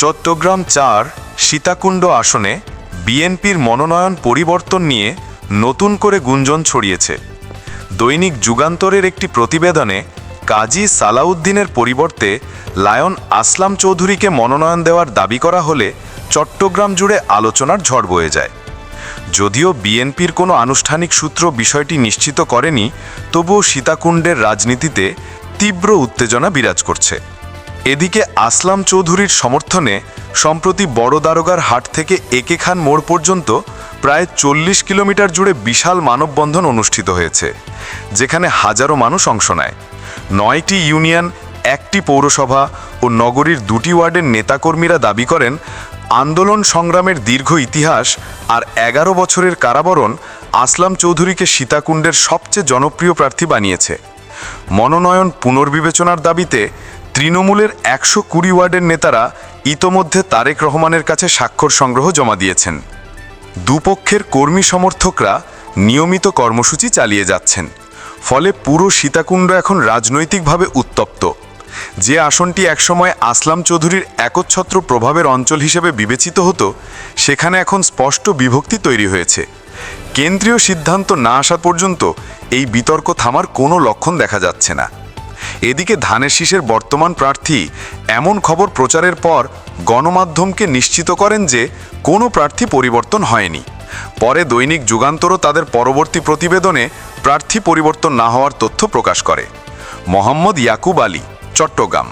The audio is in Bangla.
চট্টগ্রাম চার সীতাকুণ্ড আসনে বিএনপির মনোনয়ন পরিবর্তন নিয়ে নতুন করে গুঞ্জন ছড়িয়েছে। দৈনিক যুগান্তরের একটি প্রতিবেদনে কাজী সালাউদ্দিনের পরিবর্তে লায়ন আসলাম চৌধুরীকে মনোনয়ন দেওয়ার দাবি করা হলে চট্টগ্রাম জুড়ে আলোচনার ঝড় বয়ে যায়। যদিও বিএনপির কোনো আনুষ্ঠানিক সূত্র বিষয়টি নিশ্চিত করেনি, তবুও সীতাকুণ্ডের রাজনীতিতে তীব্র উত্তেজনা বিরাজ করছে। এদিকে আসলাম চৌধুরীর সমর্থনে, সম্প্রতি বড় দারোগার হাট থেকে একে খান মোড় পর্যন্ত প্রায় চল্লিশ কিলোমিটার জুড়ে বিশাল মানববন্ধন অনুষ্ঠিত হয়েছে, যেখানে হাজারো মানুষ অংশ নেয়। নয়টি ইউনিয়ন, একটি পৌরসভা ও নগরীর দুটি ওয়ার্ডের নেতাকর্মীরা দাবি করেন, আন্দোলন সংগ্রামের দীর্ঘ ইতিহাস আর এগারো বছরের কারাবরণ আসলাম চৌধুরীকে সীতাকুণ্ডের সবচেয়ে জনপ্রিয় প্রার্থী বানিয়েছে। মনোনয়ন পুনর্বিবেচনার দাবিতে তৃণমূলের একশো কুড়ি ওয়ার্ডের নেতারা ইতোমধ্যে তারেক রহমানের কাছে স্বাক্ষর সংগ্রহ জমা দিয়েছেন। দুপক্ষের কর্মী সমর্থকরা নিয়মিত কর্মসূচি চালিয়ে যাচ্ছেন। ফলে পুরো সীতাকুণ্ড এখন রাজনৈতিকভাবে উত্তপ্ত। যে আসনটি একসময় আসলাম চৌধুরীর একচ্ছত্র প্রভাবের অঞ্চল হিসেবে বিবেচিত হতো, সেখানে এখন স্পষ্ট বিভক্তি তৈরি হয়েছে। কেন্দ্রীয় সিদ্ধান্ত না আসা পর্যন্ত এই বিতর্ক থামার কোনো লক্ষণ দেখা যাচ্ছে না। এদিকে ধানের শীষের বর্তমান প্রার্থী এমন খবর প্রচারের পর গণমাধ্যমকে নিশ্চিত করেন যে কোনো প্রার্থী পরিবর্তন হয়নি। পরে দৈনিক যুগান্তরও তাদের পরবর্তী প্রতিবেদনে প্রার্থী পরিবর্তন না হওয়ার তথ্য প্রকাশ করে। মোহাম্মদ ইয়াকুব আলী, চট্টগ্রাম।